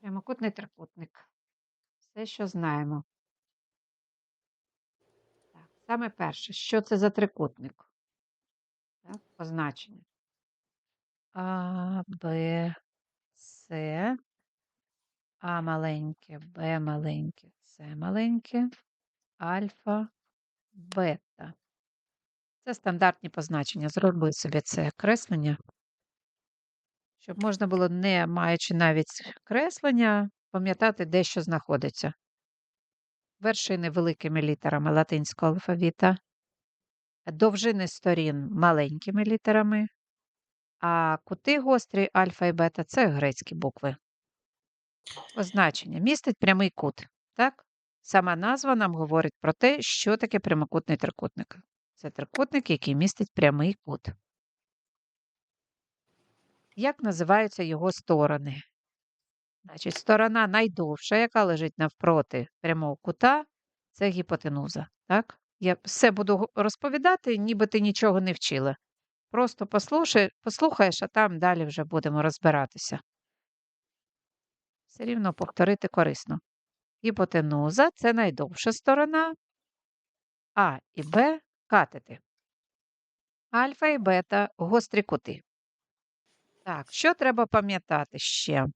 Прямокутний трикутник. Все, що знаємо. Так, саме перше, що це за трикутник? Так, позначення. А, Б, С, А маленьке, Б маленьке, С маленьке, альфа, бета. Це стандартні позначення. Зроби собі це креслення, щоб можна було, не маючи навіть креслення, пам'ятати, де що знаходиться. Вершини великими літерами латинського алфавіта, довжини сторін маленькими літерами, а кути гострі альфа і бета це грецькі букви. Позначення містить прямий кут. Так? Сама назва нам говорить про те, що таке прямокутний трикутник. Це трикутник, який містить прямий кут. Як називаються його сторони? Значить, сторона найдовша, яка лежить навпроти прямого кута, це гіпотенуза. Так? Я все буду розповідати, ніби ти нічого не вчила. Просто послухай, послухаєш, а там далі вже будемо розбиратися. Все рівно повторити корисно. Гіпотенуза це найдовша сторона, А і Б катети. Альфа і бета гострі кути. Так, що треба пам'ятати ще?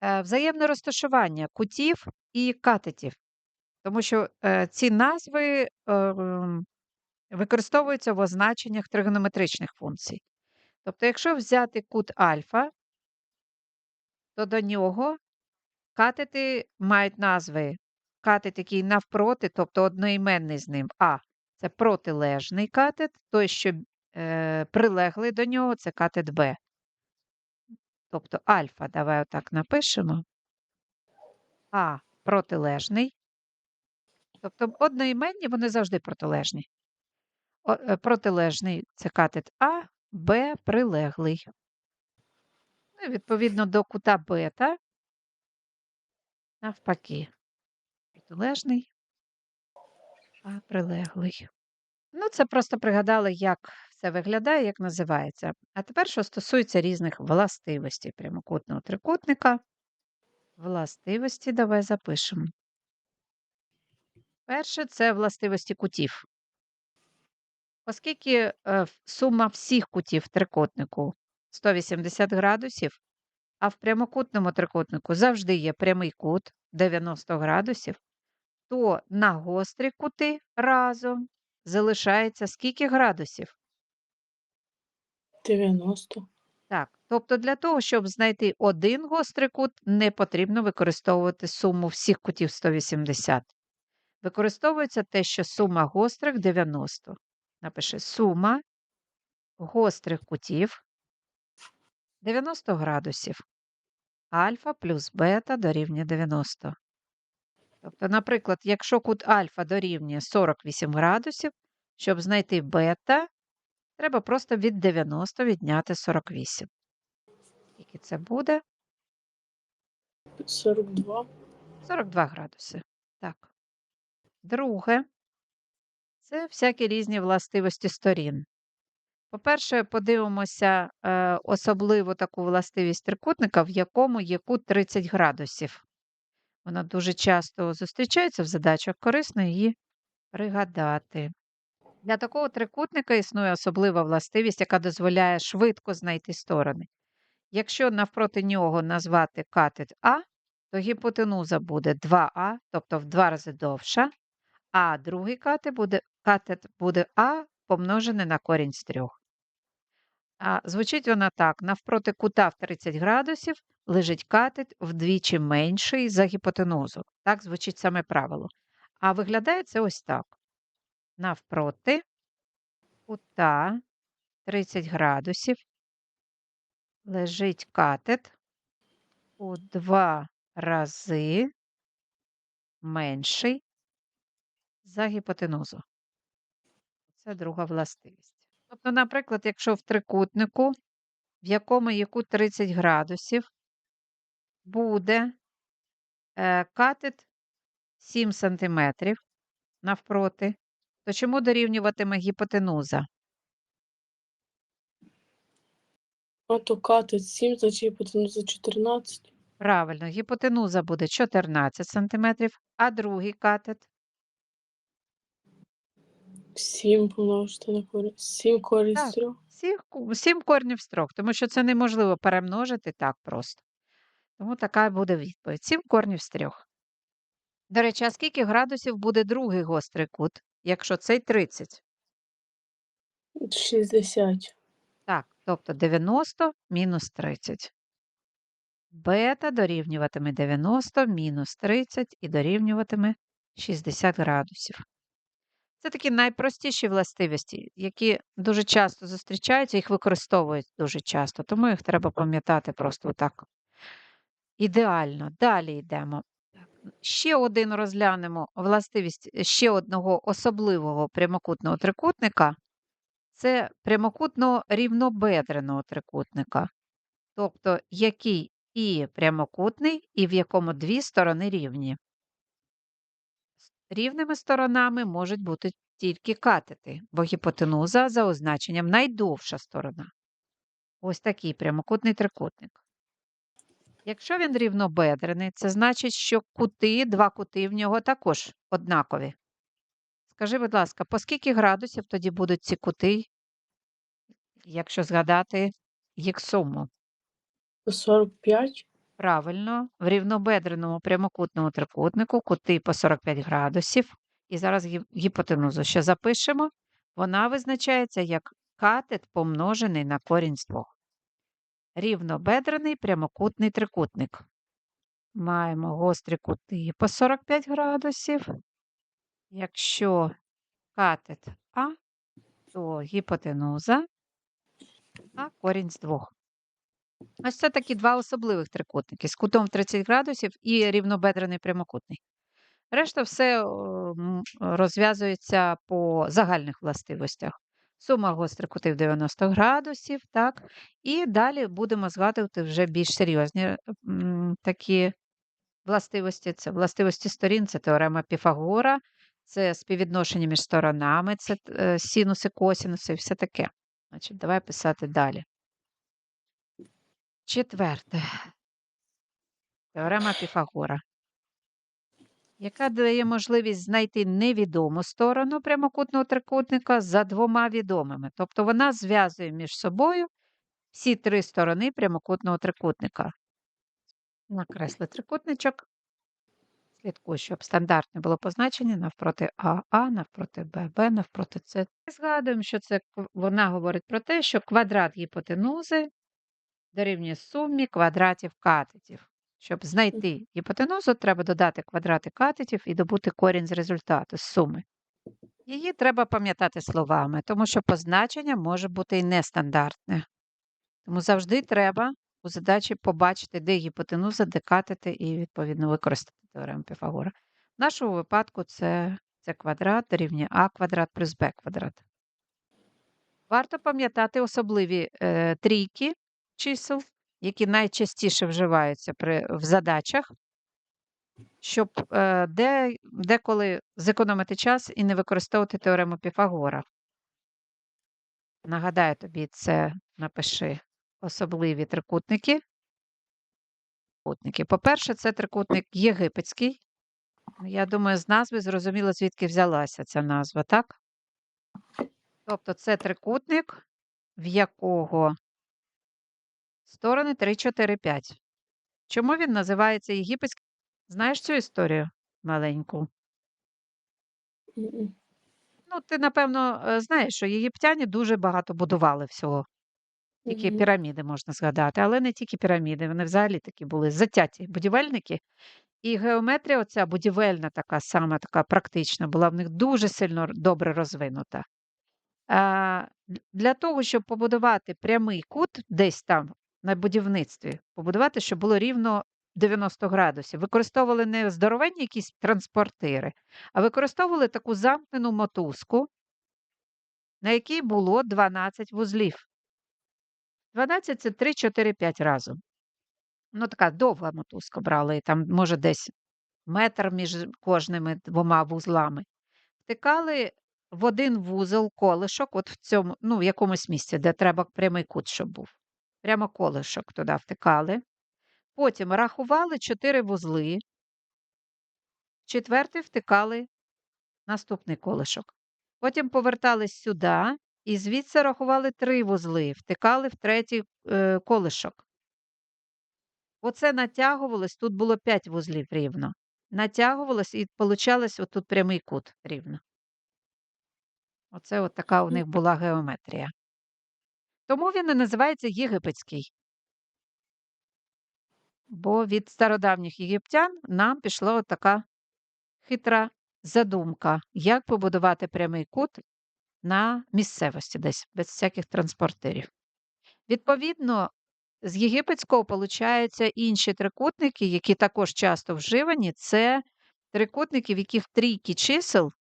Е, Взаємне розташування кутів і катетів, тому що е, ці назви е, м, використовуються в означеннях тригонометричних функцій. Тобто, якщо взяти кут альфа, то до нього катети мають назви катет, який навпроти, тобто одноіменний з ним. А це протилежний катет, той, що е, прилеглий до нього, це катет Б. Тобто альфа, давай отак напишемо. А протилежний. Тобто одноіменні, вони завжди протилежні. Е, протилежний це катет А, Б прилеглий. Ну, відповідно до кута бета, навпаки. Протилежний, а прилеглий. Ну, це просто пригадали, як це виглядає, як називається. А тепер, що стосується різних властивостей прямокутного трикутника. Властивості давай запишемо. Перше це властивості кутів. Оскільки е, сума всіх кутів в трикутнику 180 градусів, а в прямокутному трикутнику завжди є прямий кут 90 градусів, то на гострі кути разом залишається скільки градусів? 90. Так, тобто для того, щоб знайти один гострий кут, не потрібно використовувати суму всіх кутів 180. Використовується те, що сума гострих 90. Напиши сума гострих кутів 90 градусів. Альфа плюс бета дорівнює 90. Тобто, наприклад, якщо кут альфа дорівнює 48 градусів, щоб знайти бета, треба просто від 90 відняти 48. Скільки це буде? 42. 42 градуси. Так. Друге, це всякі різні властивості сторін. По-перше, подивимося е, особливо таку властивість трикутника, в якому є кут 30 градусів. Вона дуже часто зустрічається в задачах, корисно її пригадати. Для такого трикутника існує особлива властивість, яка дозволяє швидко знайти сторони. Якщо навпроти нього назвати катет А, то гіпотенуза буде 2А, тобто в два рази довша, а другий катет буде, катет буде А помножене на корінь з трьох. А, звучить вона так: навпроти кута в 30 градусів лежить катет вдвічі менший за гіпотенузу. Так звучить саме правило. А виглядає це ось так: навпроти. Кута. 30 градусів. Лежить катет. У два рази. Менший. За гіпотенузу. Це друга властивість. Тобто, наприклад, якщо в трикутнику, в якому є кут 30 градусів, буде е, катет 7 см навпроти, то чому дорівнюватиме гіпотенуза? А то катет 7, значить гіпотенуза 14. Правильно, гіпотенуза буде 14 см, а другий катет 7 помножити на корінь. 7 корінь Так. з 3. 7 корнів з 3, тому що це неможливо перемножити так просто. Тому така буде відповідь. 7 корнів з 3. До речі, а скільки градусів буде другий гострий кут, якщо цей 30? 60. Так, тобто 90 мінус 30. Бета дорівнюватиме 90 мінус 30 і дорівнюватиме 60 градусів. Це такі найпростіші властивості, які дуже часто зустрічаються, їх використовують дуже часто, тому їх треба пам'ятати просто отак. Ідеально. Далі йдемо. Ще один розглянемо властивість е, ще одного особливого прямокутного трикутника. Це прямокутного рівнобедреного трикутника. Тобто, який і прямокутний, і в якому дві сторони рівні. Рівними сторонами можуть бути тільки катети, бо гіпотенуза за означенням найдовша сторона. Ось такий прямокутний трикутник. Якщо він рівнобедрений, це значить, що кути, два кути в нього також однакові. Скажи, будь ласка, по скільки градусів тоді будуть ці кути, якщо згадати їх суму? По 45. Правильно, в рівнобедреному прямокутному трикутнику кути по 45 градусів. І зараз гіпотенузу ще запишемо. Вона визначається як катет помножений на корінь з двох. Рівнобедрений прямокутний трикутник. Маємо гострі кути по 45 градусів. Якщо катет А, то гіпотенуза А корінь з двох. Ось це такі два особливих трикутники з кутом 30 градусів і рівнобедрений прямокутний. Решта все розв'язується по загальних властивостях. Сума гострих кутів 90 градусів, так? І далі будемо згадувати вже більш серйозні такі властивості. Це властивості сторін, це теорема Піфагора, це співвідношення між сторонами, це е, синуси, косінуси і все таке. Значить, давай писати далі. Четверте. Теорема Піфагора, яка дає можливість знайти невідому сторону прямокутного трикутника за двома відомими. Тобто вона зв'язує між собою всі три сторони прямокутного трикутника. Накресли трикутничок. Слідкую, щоб стандартне було позначення навпроти АА, навпроти ББ, навпроти С. Згадуємо, що це вона говорить про те, що квадрат гіпотенузи дорівнює сумі квадратів катетів. Щоб знайти гіпотенузу, треба додати квадрати катетів і добути корінь з результату, з суми. Її треба пам'ятати словами, тому що позначення може бути і нестандартне. Тому завжди треба у задачі побачити, де гіпотенуза, де катети, і відповідно використати теорему Піфагора. В нашому випадку це, це квадрат дорівнює а квадрат плюс б квадрат. Варто пам'ятати особливі е, трійки чисел, які найчастіше вживаються при, в задачах, щоб е, де, деколи зекономити час і не використовувати теорему Піфагора. Нагадаю тобі, це напиши особливі трикутники. Трикутники. По-перше, це трикутник єгипетський. Я думаю, з назви зрозуміло, звідки взялася ця назва, так? Тобто це трикутник, в якого сторони 3, 4, 5. Чому він називається єгипетським? Знаєш цю історію маленьку? Мгм. Ну, ти, напевно, е, знаєш, що єгиптяни дуже багато будували всього. Тільки Мгм. піраміди можна згадати, але не тільки піраміди, вони взагалі такі були затяті будівельники. І геометрія, оця будівельна, така сама така практична, була в них дуже сильно р- добре розвинута. А, д- для того, щоб побудувати прямий кут десь там на будівництві, побудувати, щоб було рівно 90 градусів, використовували не здоровенні якісь транспортири, а використовували таку замкнену мотузку, на якій було 12 вузлів. 12 це 3, 4, 5 разом. Ну, така довга мотузка брали, і там, може, десь метр між кожними двома вузлами. Втикали в один вузол колишок, от в цьому, ну, в якомусь місці, де треба прямий кут, щоб був. Прямо колишок туди втикали. Потім рахували 4 вузли, четвертий втикали наступний колишок. Потім повертались сюди і звідси рахували 3 вузли, втикали в третій е, колишок. Оце натягувалось, тут було 5 вузлів рівно. Натягувалось і получалось отут прямий кут рівно. Оце от така у них була геометрія. Тому він і називається єгипетський. Бо від стародавніх єгиптян нам пішла така хитра задумка, як побудувати прямий кут на місцевості десь, без всяких транспортерів. Відповідно, з єгипетського получаються інші трикутники, які також часто вживані. Це трикутники, в яких трійки чисел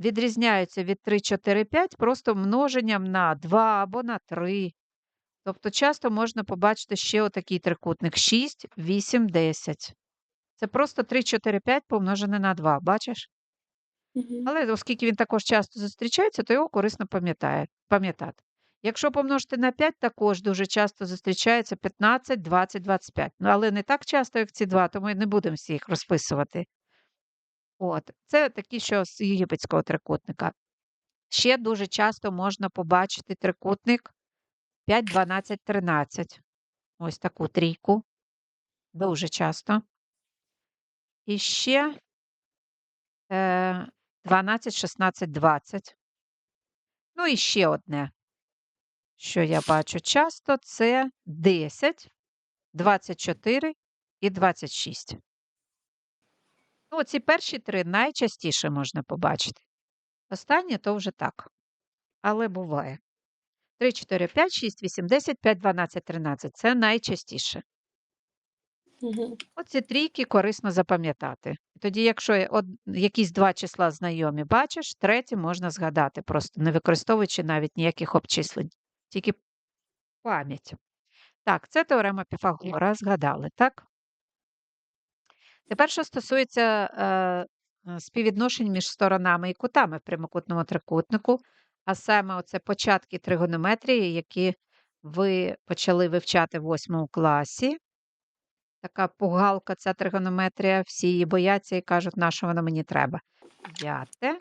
відрізняються від 3, 4, 5 просто множенням на 2 або на 3. Тобто часто можна побачити ще отакий трикутник 6, 8, 10. Це просто 3, 4, 5 помножене на 2, бачиш? Але оскільки він також часто зустрічається, то його корисно пам'ятати. Якщо помножити на 5, також дуже часто зустрічається 15, 20, 25. Ну, але не так часто, як ці два, тому і не будемо всі їх розписувати. От. Це такі, що з єгипетського трикутника. Ще дуже часто можна побачити трикутник 5, 12, 13. Ось таку трійку. Дуже часто. І ще е, 12, 16, 20. Ну і ще одне, що я бачу часто, це 10, 24 і 26. Ну, ці перші три найчастіше можна побачити. Останнє то вже так. Але буває. 3, 4, 5, 6, 8, 10, 5, 12, 13. Це найчастіше. Мгм. Оці трійки корисно запам'ятати. Тоді, якщо од... якісь два числа знайомі бачиш, третє можна згадати, просто не використовуючи навіть ніяких обчислень, тільки пам'ять. Так, це теорема Піфагора, згадали, так? Тепер, що стосується е, е, співвідношень між сторонами і кутами в прямокутному трикутнику, а саме оце початки тригонометрії, які ви почали вивчати в восьмому класі. Така пугалка, ця тригонометрія, всі її бояться і кажуть, на що воно мені треба. П'яте.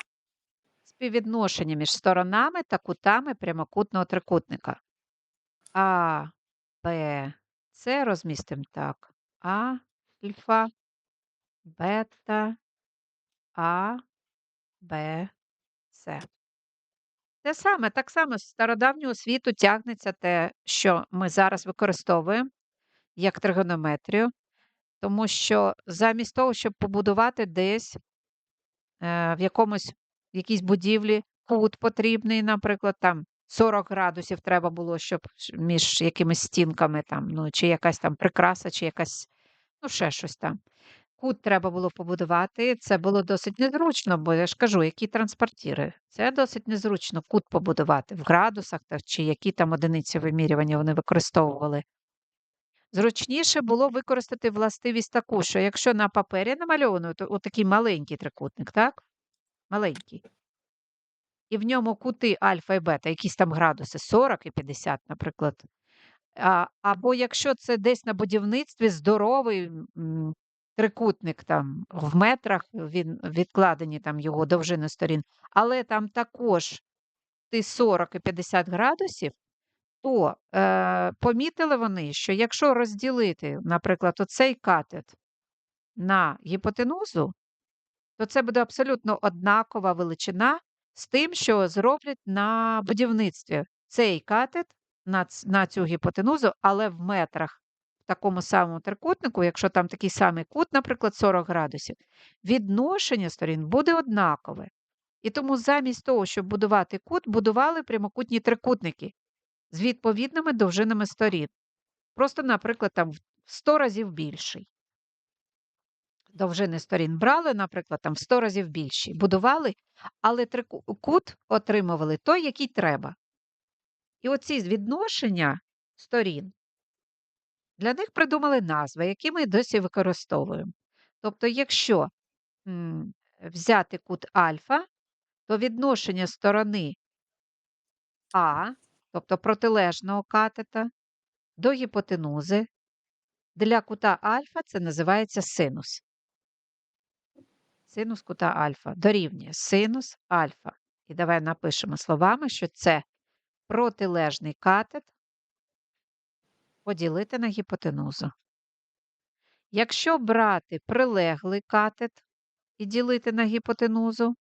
Співвідношення між сторонами та кутами прямокутного трикутника. А, Б, С розмістимо так. А, альфа, бета, А, Б, С. Те саме, так само з стародавнього світу тягнеться те, що ми зараз використовуємо як тригонометрію, тому що замість того, щоб побудувати десь е, в якомусь в якійсь будівлі кут потрібний, наприклад, там 40 градусів треба було, щоб між якимись стінками, там, ну, чи якась там прикраса, чи якась, ну, ще щось там. Кут треба було побудувати. Це було досить незручно, бо я ж кажу, які транспортіри. Це досить незручно кут побудувати в градусах та, чи які там одиниці вимірювання вони використовували. Зручніше було використати властивість таку, що якщо на папері намальовано, то отакий маленький трикутник, так? Маленький. І в ньому кути альфа і бета, якісь там градуси 40 і 50, наприклад. А, або якщо це десь на будівництві здоровий трикутник там в метрах, він відкладені там його довжини сторін, але там також ти 40 і 50 градусів, то е, помітили вони, що якщо розділити, наприклад, оцей катет на гіпотенузу, то це буде абсолютно однакова величина з тим, що зроблять на будівництві цей катет на, на цю гіпотенузу, але в метрах такому самому трикутнику, якщо там такий самий кут, наприклад, 40 градусів, відношення сторін буде однакове. І тому замість того, щоб будувати кут, будували прямокутні трикутники з відповідними довжинами сторін. Просто, наприклад, там в 100 разів більший. Довжини сторін брали, наприклад, там в 100 разів більші. Будували, але кут отримували той, який треба. І оці відношення сторін для них придумали назви, які ми досі використовуємо. Тобто, якщо м, взяти кут альфа, то відношення сторони А, тобто протилежного катета, до гіпотенузи Для кута альфа це називається синус. Синус кута альфа дорівнює синус альфа. І давай напишемо словами, що це протилежний катет поділити на гіпотенузу. Якщо брати прилеглий катет і ділити на гіпотенузу,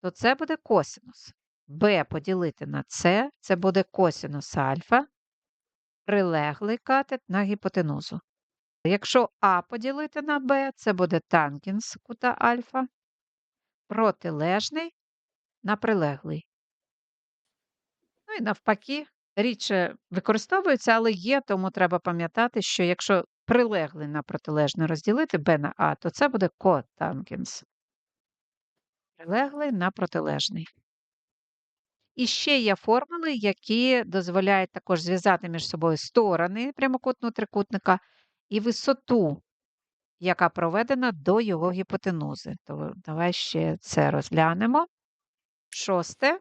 то це буде косинус. b поділити на c – це буде косинус альфа, прилеглий катет на гіпотенузу. Якщо а поділити на b, це буде тангенс кута альфа, протилежний на прилеглий. Ну і навпаки, рідше використовується, але є, тому треба пам'ятати, що якщо прилеглий на протилежний розділити b на а, то це буде котангенс. Прилеглий на протилежний. І ще є формули, які дозволяють також зв'язати між собою сторони прямокутного трикутника і висоту, яка проведена до його гіпотенузи. То давай ще це розглянемо. Шосте.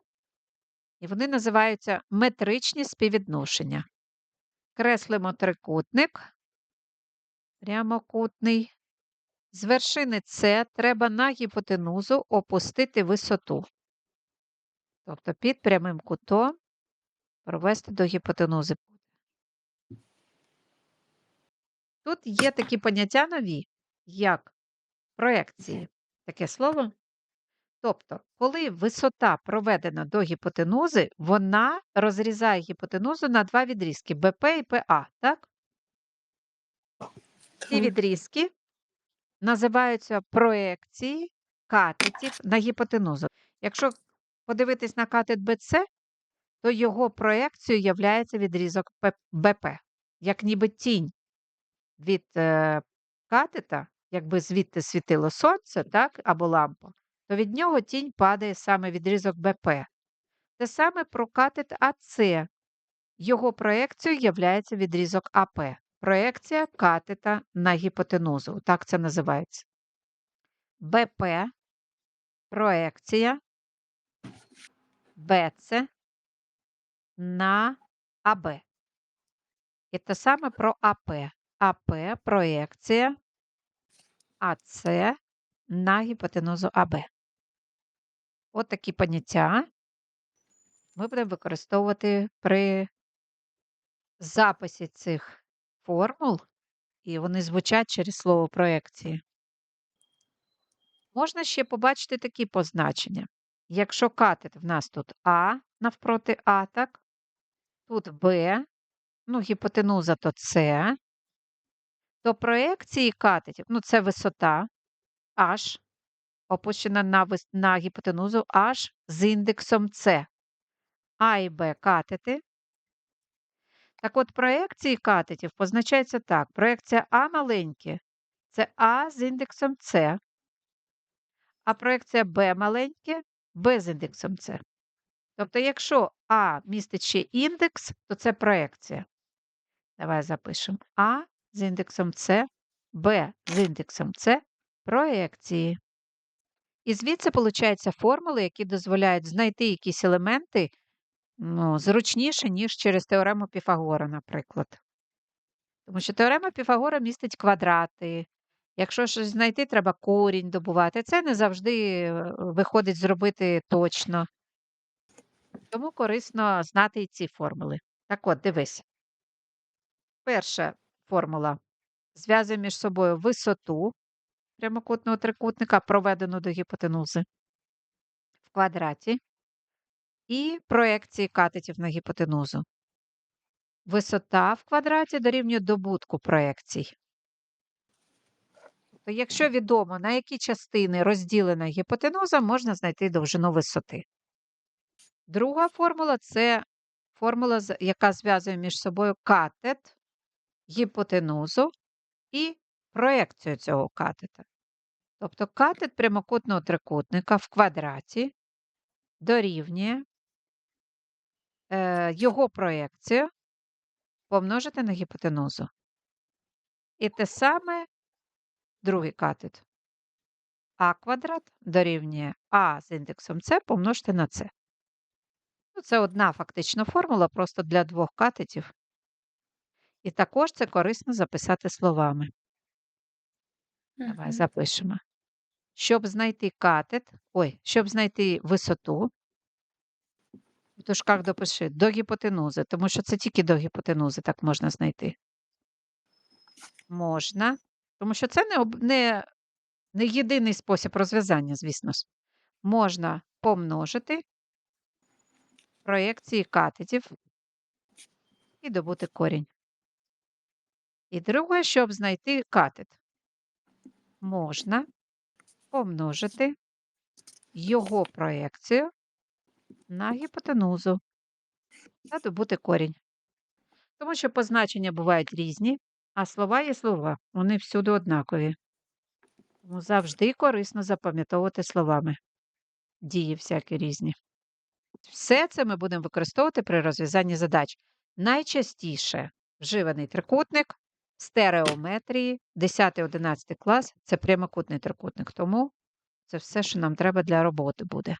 І вони називаються метричні співвідношення. Креслимо трикутник, прямокутний. З вершини С треба на гіпотенузу опустити висоту. Тобто під прямим кутом провести до гіпотенузи. Тут є такі поняття нові, як проекції. Таке слово. Тобто, коли висота проведена до гіпотенузи, вона розрізає гіпотенузу на два відрізки БП і ПА, так? Ці відрізки називаються проекції катетів на гіпотенузу. Якщо подивитись на катет БЦ, то його проекцією являється відрізок БП, як ніби тінь від е, катета, якби звідти світило сонце, так, або лампа, то від нього тінь падає саме відрізок БП. Те саме про катет АЦ. Його проекцією являється відрізок АП. Проекція катета на гіпотенузу. Так це називається. БП, проекція БЦ на АБ. І те саме про АП. АП проекція АЦ на гіпотенузу АБ. От такі поняття ми будемо використовувати при записі цих формул, і вони звучать через слово проекції. Можна ще побачити такі позначення. Якщо катет в нас тут А навпроти А, так? Тут Б, ну, гіпотенуза то С, то проекції катетів, ну, це висота H, опущена на, на гіпотенузу H з індексом С. А і Б катети. Так от, проекції катетів позначаються так. Проекція А маленьке – це А з індексом С, а проекція Б маленьке – Б з індексом С. Тобто, якщо А містить ще індекс, то це проекція. Давай запишемо А з індексом С, Б з індексом С – проекції. І звідси получаються формули, які дозволяють знайти якісь елементи ну, зручніше, ніж через теорему Піфагора, наприклад. Тому що теорема Піфагора містить квадрати. Якщо щось знайти, треба корінь добувати. Це не завжди е, виходить зробити точно. Тому корисно знати і ці формули. Так от, дивись. Перша формула зв'язує між собою висоту прямокутного трикутника, проведену до гіпотенузи в квадраті, і проекції катетів на гіпотенузу. Висота в квадраті дорівнює добутку проекцій. Тобто, якщо відомо, на які частини розділена гіпотенуза, можна знайти довжину висоти. Друга формула це формула, яка зв'язує між собою катет, гіпотенузу і проекцію цього катета. Тобто катет прямокутного трикутника в квадраті дорівнює е, його проекцію помножити на гіпотенузу. І те саме другий катет. А квадрат дорівнює А з індексом С помножити на С. Ну, це одна фактично формула просто для двох катетів. І також це корисно записати словами. Давай Мгм. запишемо. Щоб знайти катет, ой, щоб знайти висоту, в дужках допиши до гіпотенузи, тому що це тільки до гіпотенузи так можна знайти. Можна, тому що це не, об- не, не єдиний спосіб розв'язання, звісно ж. Можна помножити проєкції катетів і добути корінь. І друге, щоб знайти катет, можна помножити його проєкцію на гіпотенузу та добути корінь. Тому що позначення бувають різні, а слова є слова, вони всюди однакові. Тому завжди корисно запам'ятовувати словами. Дії всякі різні. Все це ми будемо використовувати при розв'язанні задач. Найчастіше вживаний трикутник, стереометрії, 10-11 клас це прямокутний трикутник. Тому це все, що нам треба для роботи буде.